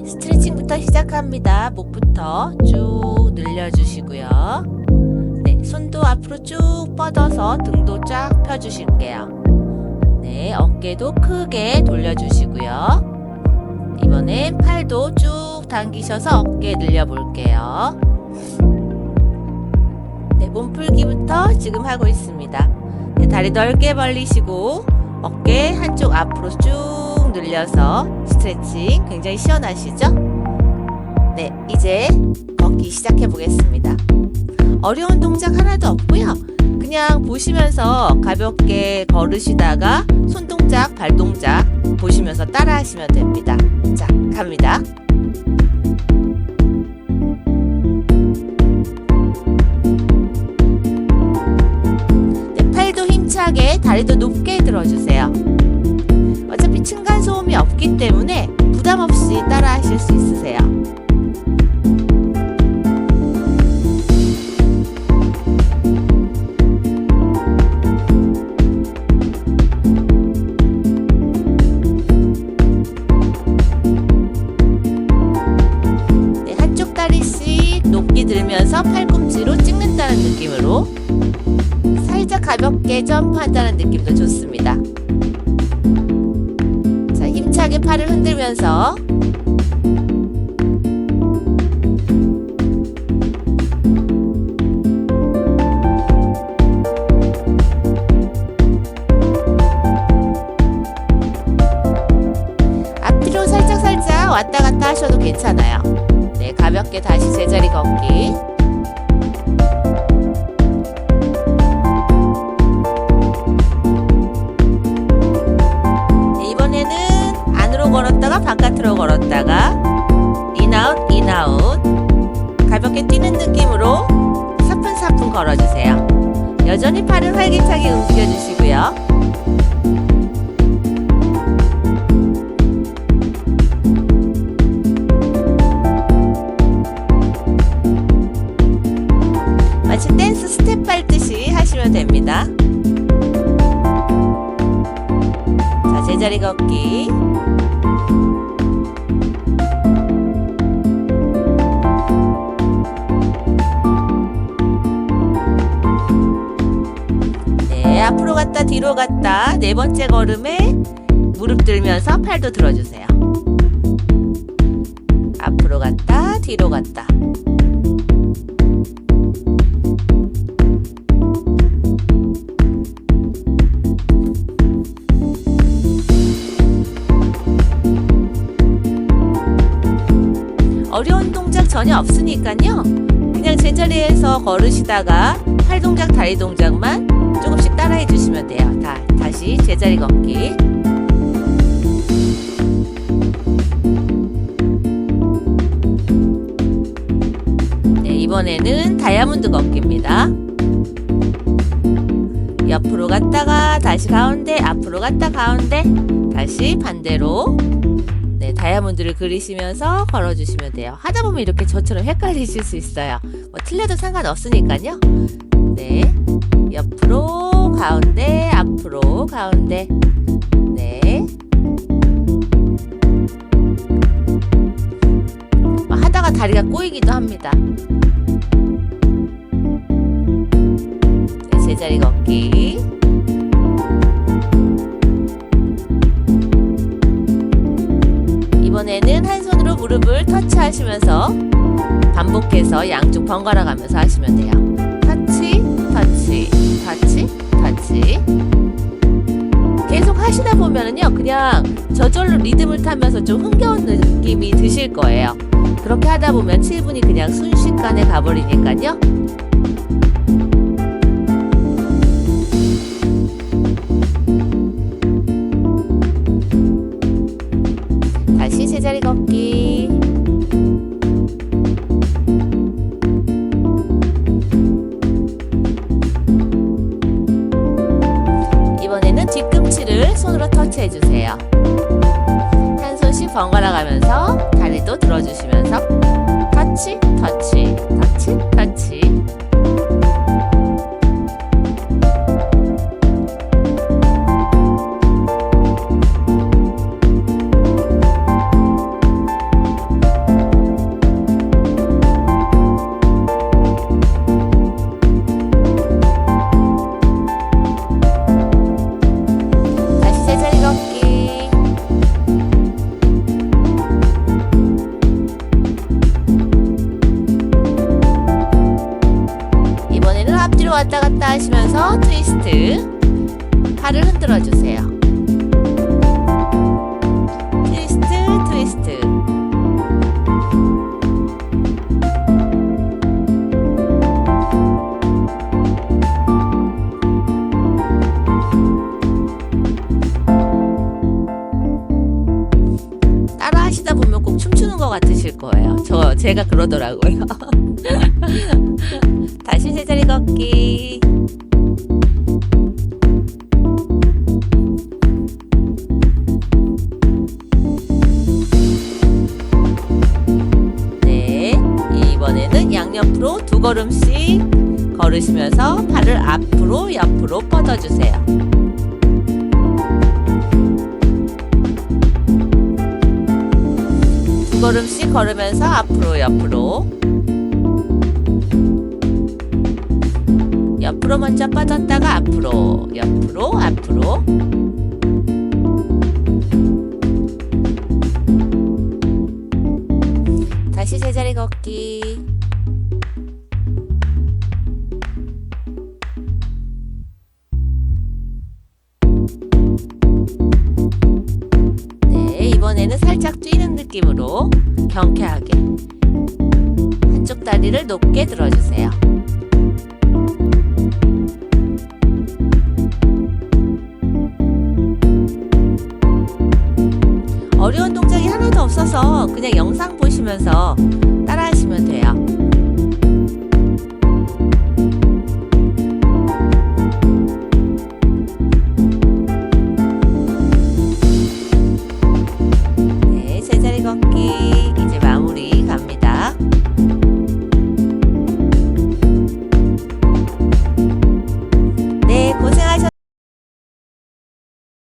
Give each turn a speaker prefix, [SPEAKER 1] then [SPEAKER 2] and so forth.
[SPEAKER 1] 네, 스트레칭부터 시작합니다. 목부터 쭉 늘려주시고요. 네, 손도 앞으로 쭉 뻗어서 등도 쫙 펴주실게요. 네, 어깨도 크게 돌려주시고요. 이번엔 팔도 쭉 당기셔서 어깨 늘려볼게요. 네, 몸풀기부터 지금 하고 있습니다. 네, 다리 넓게 벌리시고 어깨 한쪽 앞으로 쭉 늘려서 스트레칭 굉장히 시원하시죠? 네, 이제 걷기 시작해 보겠습니다. 어려운 동작 하나도 없고요. 그냥 보시면서 가볍게 걸으시다가 손 동작, 발 동작 보시면서 따라 하시면 됩니다. 자, 갑니다. 힘차게 다리도 높게 들어주세요. 어차피 층간 소음이 없기 때문에 부담 없이 따라 하실 수 있으세요. 가볍게 점프한다는 느낌도 좋습니다. 자, 힘차게 팔을 흔들면서 앞뒤로 살짝살짝 왔다 갔다 하셔도 괜찮아요. 네, 가볍게 다시 제자리 걷기. 느낌으로 사뿐사뿐 걸어주세요. 여전히 팔을 활기차게 움직여 주시고요. 마치 댄스 스텝 밟듯이 하시면 됩니다. 자, 제자리 걷기. 앞으로 갔다 뒤로 갔다 네 번째 걸음에 무릎 들면서 팔도 들어주세요. 앞으로 갔다 뒤로 갔다. 어려운 동작 전혀 없으니까요. 그냥 제자리에서 걸으시다가 팔 동작, 다리 동작만 조금씩 따라해 주시면 돼요. 다, 다시 제자리 걷기. 네, 이번에는 다이아몬드 걷기입니다. 옆으로 갔다가 다시 가운데, 앞으로 갔다 가운데, 다시 반대로 네, 다이아몬드를 그리시면서 걸어주시면 돼요. 하다 보면 이렇게 저처럼 헷갈리실 수 있어요. 뭐 틀려도 상관없으니까요. 네, 옆으로 가운데 앞으로 가운데 네. 뭐 하다가 다리가 꼬이기도 합니다. 네, 제자리 걷기. 이번에는 한 손으로 무릎을 터치하시면서 반복해서 양쪽 번갈아 가면서 하시면 돼요. 터치. 계속 하시다 보면은요, 그냥 저절로 리듬을 타면서 좀 흥겨운 느낌이 드실 거예요. 그렇게 하다 보면 7분이 그냥 순식간에 가버리니까요. 터치해 주세요. 한 손씩 번갈아 가면서 다리도 들어주시면서 터치, 터치, 터치, 터치. 왔다 갔다 하시면서 트위스트. 팔을 흔들어 주세요. 트위스트, 트위스트. 따라 하시다 보면 꼭 춤추는 것 같으실 거예요. 저, 제가 그러더라고요. 다시 제자리 걷기. 네, 이번에는 양옆으로 두 걸음씩 걸으시면서 발을 앞으로 옆으로 뻗어주세요. 두 걸음씩 걸으면서 앞으로 옆으로. 옆으로 먼저 뻗었다가 앞으로 옆으로 앞으로. 다시 제자리 걷기 뛰는 느낌으로 경쾌하게 한쪽 다리를 높게 들어주세요. 어려운 동작이 하나도 없어서 그냥 영상 보시면서